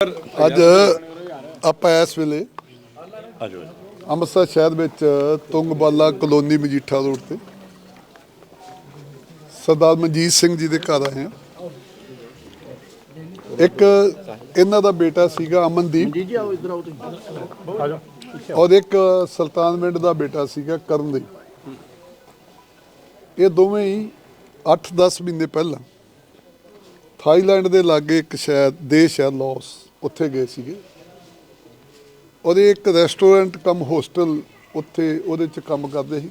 ਅੱਜ ਆਪਾਂ ਇਸ ਵੇਲੇ ਅੰਮ੍ਰਿਤਸਰ ਸ਼ਹਿਰ ਵਿੱਚ ਤੁੰਗਬਾਲਾ ਕਲੋਨੀ ਮਜੀਠਾ ਰੋਡ ਤੇ ਸਰਦਾਰ ਮਨਜੀਤ ਸਿੰਘ ਜੀ ਦੇ ਘਰ ਆਏ ਹਾਂ। ਇੱਕ ਇਹਨਾਂ ਦਾ ਬੇਟਾ ਸੀਗਾ ਅਮਨਦੀਪ। ਜੀ ਜੀ ਆਓ ਇਧਰ ਆਓ ਤੁਸੀਂ। ਆਜੋ ਔਰ ਇੱਕ ਸੁਲਤਾਨਵਿੰਡ ਦਾ ਬੇਟਾ ਸੀਗਾ ਕਰਨਦੀਪ ਇਹ ਦੋਵੇਂ ਹੀ 8-10 ਮਹੀਨੇ ਪਹਿਲਾਂ ਥਾਈਲੈਂਡ ਦੇ ਲਾਗੇ ਇੱਕ ਸ਼ਹਿਰ ਦੇਸ਼ ਹੈ ਲਾਓਸ ਉੱਥੇ ਗਏ ਸੀਗੇ। ਉਹਦੇ ਇੱਕ ਰੈਸਟੋਰੈਂਟ ਕਮ ਹੋਸਟਲ ਉੱਥੇ ਉਹਦੇ ਚ ਕੰਮ ਕਰਦੇ ਸੀ।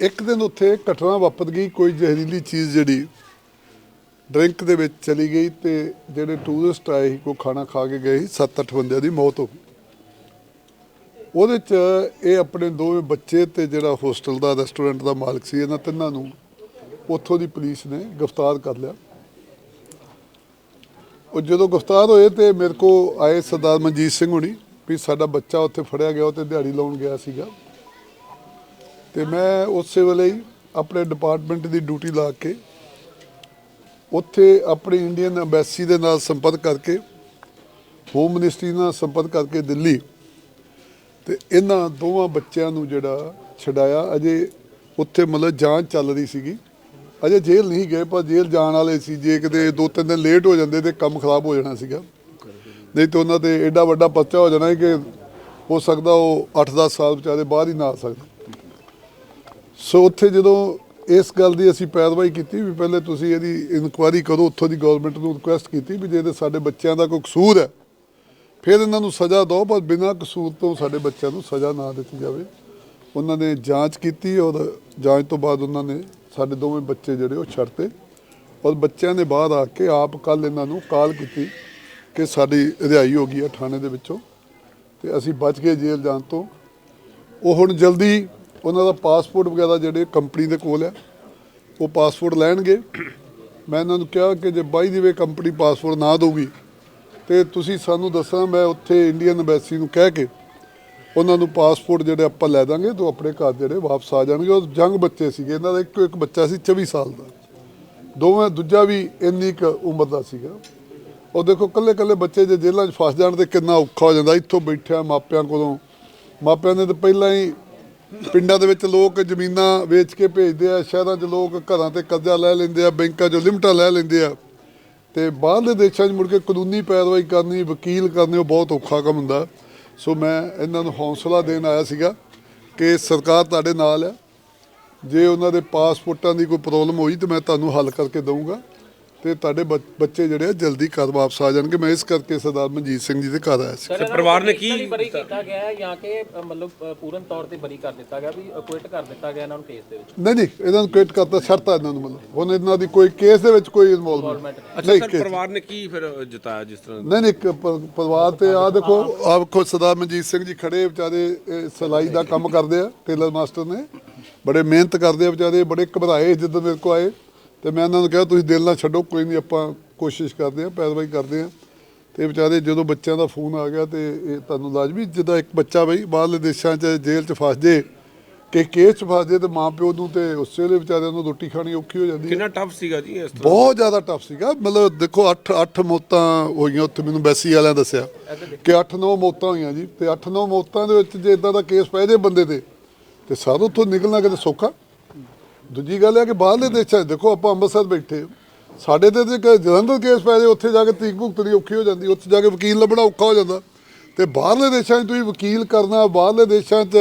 ਇੱਕ ਦਿਨ ਉੱਥੇ ਘਟਨਾ ਵਾਪਰ ਗਈ, ਕੋਈ ਜ਼ਹਿਰੀਲੀ ਚੀਜ਼ ਜਿਹੜੀ ਡਰਿੰਕ ਦੇ ਵਿੱਚ ਚਲੀ ਗਈ ਤੇ ਜਿਹੜੇ ਟੂਰਿਸਟ ਆਏ ਸੀ ਕੋ ਖਾਣਾ ਖਾ ਕੇ ਗਏ ਸੀ 7-8 ਬੰਦਿਆਂ ਦੀ ਮੌਤ ਹੋ ਗਈ। ਉਹਦੇ ਚ ਇਹ ਆਪਣੇ ਦੋਵੇਂ ਬੱਚੇ ਤੇ ਜਿਹੜਾ ਹੋਸਟਲ ਦਾ ਰੈਸਟੋਰੈਂਟ ਦਾ ਮਾਲਕ ਸੀ, ਇਹਨਾਂ ਤਿੰਨਾਂ ਨੂੰ ਉੱਥੋਂ ਦੀ ਪੁਲਿਸ ਨੇ ਗ੍ਰਿਫਤਾਰ ਕਰ ਲਿਆ। ਉਹ ਜਦੋਂ ਗ੍ਰਿਫਤਾਰ ਹੋਏ ਤੇ ਮੇਰੇ ਕੋ ਆਏ ਸਰਦਾਰ ਮਨਜੀਤ ਸਿੰਘ ਹੁਣੀ, ਵੀ ਸਾਡਾ ਬੱਚਾ ਉੱਥੇ ਫੜਿਆ ਗਿਆ ਉਹ ਤੇ ਦਿਹਾੜੀ ਲਾਉਣ ਗਿਆ ਸੀਗਾ। ਤੇ ਮੈਂ ਉਸੇ ਵੇਲੇ ਹੀ ਆਪਣੇ ਡਿਪਾਰਟਮੈਂਟ ਦੀ ਡਿਊਟੀ ਲਾ ਕੇ ਉੱਥੇ ਆਪਣੀ ਇੰਡੀਅਨ ਐਮਬੈਸੀ ਦੇ ਨਾਲ ਸੰਪਰਕ ਕਰਕੇ ਹੋਮ ਮਿਨਿਸਟਰੀ ਨਾਲ ਸੰਪਰਕ ਕਰਕੇ ਦਿੱਲੀ ਤੇ ਇਹਨਾਂ ਦੋਵਾਂ ਬੱਚਿਆਂ ਨੂੰ ਜਿਹੜਾ ਛਡਾਇਆ। ਅਜੇ ਉੱਥੇ ਮਤਲਬ ਜਾਂਚ ਚੱਲ ਰਹੀ ਸੀਗੀ। ਅਜੇ ਜੇਲ੍ਹ ਨਹੀਂ ਗਏ, ਪਰ ਜੇਲ੍ਹ ਜਾਣ ਵਾਲੇ ਸੀ। ਜੇ ਕਿਤੇ ਦੋ ਤਿੰਨ ਦਿਨ ਲੇਟ ਹੋ ਜਾਂਦੇ ਤੇ ਕੰਮ ਖਰਾਬ ਹੋ ਜਾਣਾ ਸੀਗਾ। ਨਹੀਂ ਤੇ ਉਹਨਾਂ ਤੇ ਐਡਾ ਵੱਡਾ ਪਰਚਾ ਹੋ ਜਾਣਾ ਕਿ ਹੋ ਸਕਦਾ ਉਹ 8-10 ਸਾਲ ਵਿਚਾਰੇ ਬਾਹਰ ਹੀ ਨਾ ਆ ਸਕਦੇ ਸੋ ਉੱਥੇ ਜਦੋਂ ਇਸ ਗੱਲ ਦੀ ਅਸੀਂ ਪੈਰਵਾਈ ਕੀਤੀ ਵੀ ਪਹਿਲੇ ਤੁਸੀਂ ਇਹਦੀ ਇਨਕੁਆਇਰੀ ਕਰੋ, ਉੱਥੋਂ ਦੀ ਗਵਰਨਮੈਂਟ ਨੂੰ ਰਿਕੁਐਸਟ ਕੀਤੀ ਵੀ ਜੇ ਤੇ ਸਾਡੇ ਬੱਚਿਆਂ ਦਾ ਕੋਈ ਕਸੂਰ ਹੈ, ਫਿਰ ਇਹਨਾਂ ਨੂੰ ਸਜ਼ਾ ਦਿਓ, ਪਰ ਬਿਨਾਂ ਕਸੂਰ ਤੋਂ ਸਾਡੇ ਬੱਚਿਆਂ ਨੂੰ ਸਜ਼ਾ ਨਾ ਦਿੱਤੀ ਜਾਵੇ। ਉਹਨਾਂ ਨੇ ਜਾਂਚ ਕੀਤੀ ਔਰ ਜਾਂਚ ਤੋਂ ਬਾਅਦ ਉਹਨਾਂ ਨੇ ਸਾਡੇ ਦੋਵੇਂ ਬੱਚੇ ਜਿਹੜੇ ਉਹ ਛੱਡਤੇ। ਔਰ ਬੱਚਿਆਂ ਦੇ ਬਾਹਰ ਆ ਕੇ ਆਪ ਕੱਲ ਇਹਨਾਂ ਨੂੰ ਕਾਲ ਕੀਤੀ ਕਿ ਸਾਡੀ ਰਿਹਾਈ ਹੋ ਗਈ ਹੈ ਥਾਣੇ ਦੇ ਵਿੱਚੋਂ। ਤੇ ਅਸੀਂ ਬਚ ਗਏ ਜੇਲ੍ਹ ਜਾਣ ਤੋਂ। ਉਹ ਹੁਣ ਜਲਦੀ ਉਹਨਾਂ ਦਾ ਪਾਸਪੋਰਟ ਵਗੈਰਾ ਜਿਹੜੇ ਕੰਪਨੀ ਦੇ ਕੋਲ ਹੈ, ਉਹ ਪਾਸਪੋਰਟ ਲੈਣਗੇ। ਮੈਂ ਇਹਨਾਂ ਨੂੰ ਕਿਹਾ ਕਿ ਜੇ ਬਾਈ ਦੀ ਵੇ ਕੰਪਨੀ ਪਾਸਪੋਰਟ ਨਾ ਦੇਊਗੀ, ਤੇ ਤੁਸੀਂ ਸਾਨੂੰ ਦੱਸਣਾ, ਮੈਂ ਉੱਥੇ ਇੰਡੀਅਨ ਐਮਬੈਸੀ ਨੂੰ ਕਹਿ ਕੇ ਉਹਨਾਂ ਨੂੰ ਪਾਸਪੋਰਟ ਜਿਹੜੇ ਆਪਾਂ ਲੈ ਦਾਂਗੇ ਤੋਂ ਆਪਣੇ ਘਰ ਜਿਹੜੇ ਵਾਪਸ ਆ ਜਾਣਗੇ, ਉਹ ਜੰਗ ਬੱਚੇ ਸੀਗੇ। ਇਹਨਾਂ ਦਾ ਇੱਕੋ ਇੱਕ ਬੱਚਾ ਸੀ 24 ਸਾਲ ਦਾ। ਦੋਵੇਂ, ਦੂਜਾ ਵੀ ਇੰਨੀ ਕੁ ਉਮਰ ਦਾ ਸੀਗਾ। ਉਹ ਦੇਖੋ ਕੱਲੇ ਕੱਲੇ ਬੱਚੇ ਜੇ ਜੇਲ੍ਹਾਂ 'ਚ ਫਸ ਜਾਣ ਤੇ ਕਿੰਨਾ ਔਖਾ ਹੋ ਜਾਂਦਾ। ਇੱਥੋਂ ਬੈਠਿਆ ਮਾਪਿਆਂ ਕੋਲੋਂ। ਮਾਪਿਆਂ ਨੇ ਤਾਂ ਪਹਿਲਾਂ ਹੀ ਪਿੰਡਾਂ ਦੇ ਵਿੱਚ ਲੋਕ ਜ਼ਮੀਨਾਂ ਵੇਚ ਕੇ ਭੇਜਦੇ ਆ, ਸ਼ਹਿਰਾਂ 'ਚ ਲੋਕ ਘਰਾਂ ਤੇ ਕਰਜ਼ਾ ਲੈ ਲੈਂਦੇ ਆ, ਬੈਂਕਾਂ 'ਚੋਂ ਲਿਮਟਾਂ ਲੈ ਲੈਂਦੇ ਆ। ਤੇ ਬਾਹਰਲੇ ਦੇਸ਼ਾਂ 'ਚ ਮੁੜ ਕੇ ਕਾਨੂੰਨੀ ਪੈਰਵਾਈ ਕਰਨੀ, ਵਕੀਲ ਕਰਨੇ, ਉਹ ਬਹੁਤ ਔਖਾ ਕੰਮ ਹੁੰਦਾ। ਸੋ ਮੈਂ ਇਹਨਾਂ ਨੂੰ ਹੌਸਲਾ ਦੇਣ ਆਇਆ ਸੀਗਾ ਕਿ ਸਰਕਾਰ ਤੁਹਾਡੇ ਨਾਲ ਹੈ। ਜੇ ਉਹਨਾਂ ਦੇ ਪਾਸਪੋਰਟਾਂ ਦੀ ਕੋਈ ਪ੍ਰੋਬਲਮ ਹੋਈ ਤਾਂ ਮੈਂ ਤੁਹਾਨੂੰ ਹੱਲ ਕਰਕੇ ਦਊਂਗਾ। ਤੇ ਤੁਹਾਡੇ ਬੱਚ- ਜਿਹੜੇ ਆ ਜਲਦੀ ਘਰ ਵਾਪਸ ਆ ਜਾਣਗੇ। ਮੈਂ ਇਸ ਕਰਕੇ ਸਰਦਾਰ ਮਨਜੀਤ ਸਿੰਘ ਜੀ ਦੇ ਘਰ ਆਇਆ ਸੀ। ਪਰਿਵਾਰ ਨੇ ਕੀ ਬਰੀ ਕੀਤਾ ਗਿਆ ਹੈ ਜਾਂ ਕਿ ਮਤਲਬ ਪੂਰਨ ਤੌਰ ਤੇ ਬਰੀ ਕਰ ਦਿੱਤਾ ਗਿਆ ਵੀ ਕੁਇਟ ਕਰ ਦਿੱਤਾ ਗਿਆ ਇਹਨਾਂ ਨੂੰ ਕੇਸ ਦੇ ਵਿੱਚ? ਨਹੀਂ ਨਹੀਂ ਇਹਨਾਂ ਨੂੰ ਕੁਇਟ ਕਰਤਾ ਛੱਡਤਾ ਇਹਨਾਂ ਨੂੰ ਮਤਲਬ। ਹੁਣ ਇਹਨਾਂ ਦੀ ਕੋਈ ਕੇਸ ਦੇ ਵਿੱਚ ਕੋਈ ਇਨਵੋਲਵਮੈਂਟ ਅੱਛਾ ਸਰ ਪਰਿਵਾਰ ਨੇ ਕੀ ਫਿਰ ਜਿਤਾਇਆ ਜਿਸ ਤਰ੍ਹਾਂ? ਨਹੀਂ ਨਹੀਂ ਪਰਿਵਾਰ ਤੇ ਆ ਦੇਖੋ ਆ ਵੇਖੋ ਸਰਦਾਰ ਮਨਜੀਤ ਸਿੰਘ ਜੀ ਖੜੇ ਵਿਚਾਰੇ ਸਿਲਾਈ ਦਾ ਕੰਮ ਕਰਦੇ ਆ ਟੇਲਰ ਮਾਸਟਰ ਨੇ। ਬੜੇ ਮਿਹਨਤ ਕਰਦੇ ਆ ਵਿਚਾਰੇ ਬੜੇ ਘਬਰਾਏ ਜਦੋਂ ਮੇਰੇ ਕੋ ਆਏ। ਤੇ ਮੈਂ ਇਹਨਾਂ ਨੂੰ ਕਿਹਾ ਤੁਸੀਂ ਦਿਲ ਨਾ ਛੱਡੋ ਕੋਈ ਨਹੀਂ ਆਪਾਂ ਕੋਸ਼ਿਸ਼ ਕਰਦੇ ਆ ਪੈਰਵਾਈ ਕਰਦੇ ਆ ਤੇ ਵਿਚਾਰੇ ਜਦੋਂ ਬੱਚਿਆਂ ਦਾ ਫੋਨ ਆ ਗਿਆ ਤੇ ਇਹ ਤੁਹਾਨੂੰ ਲਾਜ਼ਮੀ ਜਿੱਦਾਂ ਇੱਕ ਬੱਚਾ ਬਈ ਬਾਹਰਲੇ ਦੇਸ਼ਾਂ 'ਚ ਜੇਲ੍ਹ 'ਚ ਫਸ ਜੇ ਕਿ ਕੇਸ 'ਚ ਫਸ ਜੇ ਤੇ ਮਾਂ ਪਿਓ ਨੂੰ ਤੇ ਉਸੇ ਵੇਲੇ ਵਿਚਾਰਿਆਂ ਨੂੰ ਰੋਟੀ ਖਾਣੀ ਔਖੀ ਹੋ ਜਾਂਦੀ ਹੈ। ਕਿੰਨਾ ਟਫ ਸੀਗਾ ਜੀ ਇਸ ਤਰ੍ਹਾਂ? ਬਹੁਤ ਜ਼ਿਆਦਾ ਟਫ ਸੀਗਾ। ਮਤਲਬ ਦੇਖੋ 8 8 ਮੌਤਾਂ ਹੋਈਆਂ ਉੱਥੇ ਮੈਨੂੰ ਬੈਸੀ ਵਾਲਿਆਂ ਦੱਸਿਆ ਕਿ 8-9 ਮੌਤਾਂ ਹੋਈਆਂ ਜੀ। ਤੇ 8-9 ਮੌਤਾਂ ਦੇ ਵਿੱਚ ਜੇ ਇਦਾਂ ਦਾ ਕੇਸ ਪੈ ਜੇ ਬੰਦੇ ਤੇ ਤੇ ਸਾਰਾ ਉੱਥੋਂ ਨਿਕਲਣਾ ਕਿਤੇ ਸੌਖਾ? ਦੂਜੀ ਗੱਲ ਹੈ ਕਿ ਬਾਹਰਲੇ ਦੇਸ਼ਾਂ 'ਚ ਦੇਖੋ ਆਪਾਂ ਅੰਮ੍ਰਿਤਸਰ ਬੈਠੇ ਸਾਡੇ ਤੇ ਜੇ ਜਲੰਧਰ ਕੇਸ ਪੈ ਜਾਏ ਉੱਥੇ ਜਾ ਕੇ ਤੀਕ ਭੁਗਤਣੀ ਔਖੀ ਹੋ ਜਾਂਦੀ ਉੱਥੇ ਜਾ ਕੇ ਵਕੀਲ ਲੱਭਣਾ ਔਖਾ ਹੋ ਜਾਂਦਾ। ਤੇ ਬਾਹਰਲੇ ਦੇਸ਼ਾਂ 'ਚ ਤੁਸੀਂ ਵਕੀਲ ਕਰਨਾ, ਬਾਹਰਲੇ ਦੇਸ਼ਾਂ 'ਚ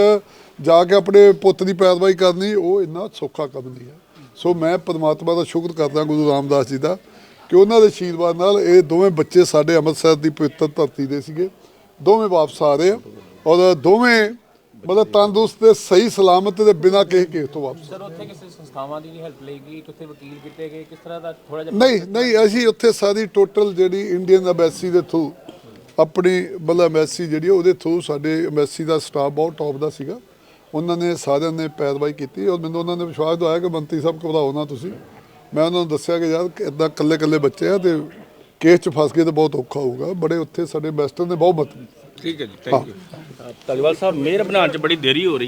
ਜਾ ਕੇ ਆਪਣੇ ਪੁੱਤ ਦੀ ਪੈਰਵਾਈ ਕਰਨੀ, ਉਹ ਇੰਨਾ ਸੌਖਾ ਕੰਮ ਨਹੀਂ ਹੈ। ਸੋ ਮੈਂ ਪਰਮਾਤਮਾ ਦਾ ਸ਼ੁਕਰ ਕਰਦਾ ਗੁਰੂ ਰਾਮਦਾਸ ਜੀ ਦਾ ਕਿ ਉਹਨਾਂ ਦੇ ਆਸ਼ੀਰਵਾਦ ਨਾਲ ਇਹ ਦੋਵੇਂ ਬੱਚੇ ਸਾਡੇ ਅੰਮ੍ਰਿਤਸਰ ਦੀ ਪਵਿੱਤਰ ਧਰਤੀ ਦੇ ਸੀਗੇ। ਦੋਵੇਂ ਵਾਪਸ ਆ ਰਹੇ ਆ ਔਰ ਦੋਵੇਂ ਮਤਲਬ ਤੰਦਰੁਸਤ ਤੇ ਸਹੀ ਸਲਾਮਤ ਤੇ ਬਿਨਾਂ ਕਿਸੇ ਕੇਸ ਤੋਂ ਵਾਪਸ ਸਰ ਉੱਥੇ ਕਿਸੇ ਸੰਸਥਾਵਾਂ ਦੀ ਹੈਲਪ ਲਈ ਗਈ? ਕਿੱਥੇ ਵਕੀਲ ਕੀਤੇ ਗਏ? ਕਿਸ ਤਰ੍ਹਾਂ ਦਾ ਥੋੜਾ ਜਿਹਾ ਨਹੀਂ ਨਹੀਂ ਅਸੀਂ ਉੱਥੇ ਸਾਰੀ ਟੋਟਲ ਜਿਹੜੀ ਇੰਡੀਅਨ ਐਮਬੈਸੀ ਦੇ ਥਰੂ ਆਪਣੀ ਮਤਲਬ ਐਮਬੈਸੀ ਜਿਹੜੀ ਉਹਦੇ ਥਰੂ ਸਾਡੇ ਐਮਬੈਸੀ ਦਾ ਸਟਾਫ ਬਹੁਤ ਟੌਪ ਦਾ ਸੀਗਾ। ਉਹਨਾਂ ਨੇ ਸਾਰਿਆਂ ਨੇ ਪੈਰਵਾਈ ਕੀਤੀ ਔਰ ਮੈਨੂੰ ਉਹਨਾਂ ਨੇ ਵਿਸ਼ਵਾਸ ਦਿਵਾਇਆ ਕਿ ਮੰਤਰੀ ਸਾਹਿਬ ਘਬਰਾਓ ਨਾ ਤੁਸੀਂ। ਮੈਂ ਉਹਨਾਂ ਨੂੰ ਦੱਸਿਆ ਕਿ ਯਾਰ ਇਦਾਂ ਇਕੱਲੇ ਇਕੱਲੇ ਬੱਚੇ ਆ ਤੇ ਕੇਸ 'ਚ ਫਸ ਗਏ ਤਾਂ ਬਹੁਤ ਔਖਾ ਹੋਊਗਾ। ਬੜੇ ਉੱਥੇ ਸਾਡੇ ਇਨਵੈਸਟਰ ਨੇ ਬਹੁਤ ਮਦਦ ਕੀਤੀ। ਠੀਕ ਹੈ ਜੀ thank you Dhaliwal sahib mayor ਬਣਾਉਣ 'ਚ ਬੜੀ ਦੇਰੀ ਹੋ ਰਹੀ ਹੈ